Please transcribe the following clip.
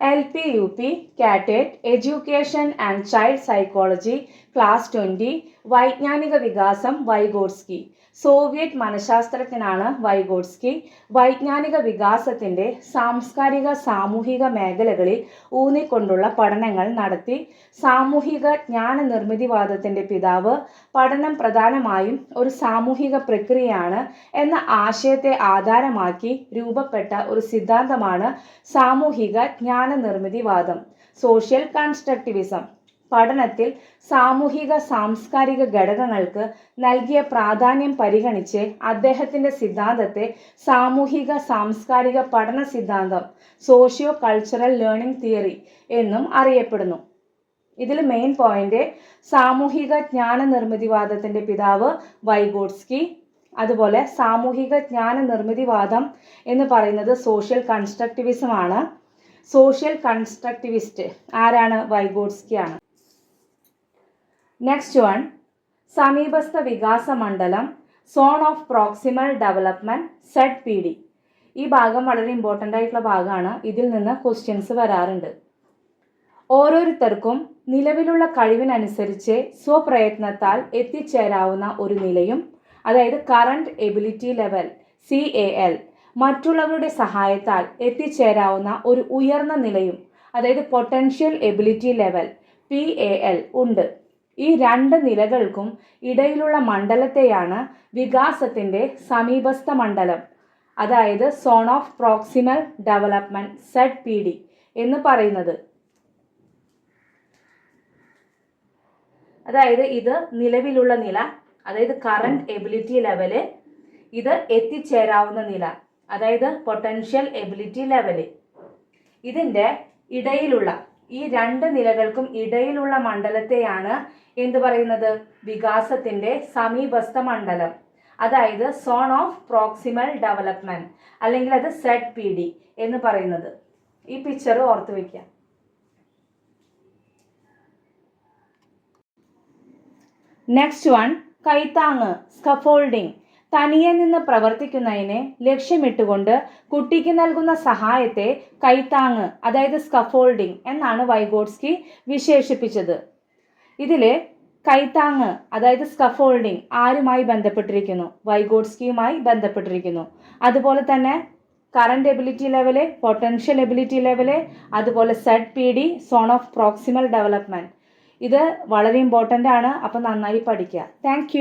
L P U P കാറ്ററ്റ് education and child psychology class twenty വൈജ്ഞാനിക വികാസം Vygotsky. Soviet മനഃശാസ്ത്രജ്ഞനാണ് Vygotsky. വൈജ്ഞാനിക വികാസത്തിന്റെ സാംസ്കാരിക സാമൂഹിക മേഖലകളിൽ ഊന്നിക്കൊണ്ടുള്ള പഠനങ്ങൾ നടത്തി. സാമൂഹിക ജ്ഞാന നിർമ്മിതിവാദത്തിന്റെ പിതാവ്. പഠനം പ്രധാനമായും ഒരു സാമൂഹിക പ്രക്രിയയാണ് എന്ന ആശയത്തെ ആധാരമാക്കി രൂപപ്പെട്ട ഒരു സിദ്ധാന്തമാണ് സാമൂഹിക ജ്ഞാന നിർമ്മിതിവാദം സോഷ്യൽ കൺസ്ട്രക്റ്റിവിസം പഠനത്തിൽ സാമൂഹിക സാംസ്കാരിക ഘടകങ്ങൾക്ക് നൽകിയ പ്രാധാന്യം പരിഗണിച്ച് അദ്ദേഹത്തിന്റെ സിദ്ധാന്തത്തെ സാമൂഹിക സാംസ്കാരിക പഠന സിദ്ധാന്തം സോഷ്യോ കൾച്ചറൽ ലേണിംഗ് തിയറി എന്നും അറിയപ്പെടുന്നു. ഇതിൽ മെയിൻ പോയിന്റ് സാമൂഹിക ജ്ഞാന നിർമ്മിതിവാദത്തിന്റെ പിതാവ് വൈഗോഡ്സ്കി അതുപോലെ സാമൂഹിക ജ്ഞാന നിർമ്മിതിവാദം എന്ന് പറയുന്നത് സോഷ്യൽ കൺസ്ട്രക്റ്റിവിസം ആണ്. സോഷ്യൽ കൺസ്ട്രക്റ്റിവിസ്റ്റ് ആരാണ്? വൈഗോഡ്സ്കി ആണ് നെക്സ്റ്റ് വൺ സമീപസ്ഥ വികാസ മണ്ഡലം zone of proximal development Z P D ഈ ഭാഗം വളരെ ഇമ്പോർട്ടന്റ് ആയിട്ടുള്ള ഭാഗമാണ്. ഇതിൽ നിന്ന് ക്വസ്റ്റ്യൻസ് വരാറുണ്ട്. ഓരോരുത്തർക്കും നിലവിലുള്ള കഴിവിനനുസരിച്ച് സ്വപ്രയത്നത്താൽ എത്തിച്ചേരാവുന്ന ഒരു നിലയും അതായത് current ability level C A L മറ്റുള്ളവരുടെ സഹായത്താൽ എത്തിച്ചേരാവുന്ന ഒരു ഉയർന്ന നിലയും അതായത് potential ability level P A L ഉണ്ട്. ഈ രണ്ട് നിലകൾക്കും ഇടയിലുള്ള മണ്ഡലത്തെയാണ് വികാസത്തിന്റെ സമീപസ്ഥ മണ്ഡലം. അതായത് zone of proximal development Z P D എന്ന് പറയുന്നത്. അതായത് ഇത് നിലവിലുള്ള നില അതായത് കറണ്ട് എബിലിറ്റി ലെവൽ ഇത് എത്തിച്ചേരാവുന്ന നില അതായത് പൊട്ടൻഷ്യൽ എബിലിറ്റി ലെവൽ ഇതിന്റെ ഇടയിലുള്ള ഈ രണ്ട് നിലകൾക്കും ഇടയിലുള്ള മണ്ഡലത്തെയാണ് എന്ത് പറയുന്നത്? വികാസത്തിന്റെ സമീപസ്ഥ മണ്ഡലം. അതായത് സോൺ ഓഫ് പ്രോക്സിമൽ ഡെവലപ്മെന്റ് അല്ലെങ്കിൽ അത് സെഡ് പി ഡി എന്ന് പറയുന്നത്. ഈ പിക്ചർ ഓർത്തു വയ്ക്കുക നെക്സ്റ്റ് വൺ കൈത്താങ് സ്കഫോൾഡിംഗ് തനിയെ നിന്ന് പ്രവർത്തിക്കുന്നതിനെ ലക്ഷ്യമിട്ടുകൊണ്ട് കുട്ടിക്ക് നൽകുന്ന സഹായത്തെ കൈത്താങ് അതായത് സ്കഫോൾഡിംഗ് എന്നാണ് വൈഗോഡ്സ്കി വിശേഷിപ്പിച്ചത്. ഇതിൽ കൈത്താങ് അതായത് സ്കഫോൾഡിംഗ് ആരുമായി ബന്ധപ്പെട്ടിരിക്കുന്നു? വൈഗോഡ്സ്കിയുമായി ബന്ധപ്പെട്ടിരിക്കുന്നു. അതുപോലെ തന്നെ current ability level potential ability level അതുപോലെ Z P D zone of proximal development ഇത് വളരെ ഇമ്പോർട്ടന്റ് ആണ്. അപ്പം നന്നായി പഠിക്കുക. താങ്ക്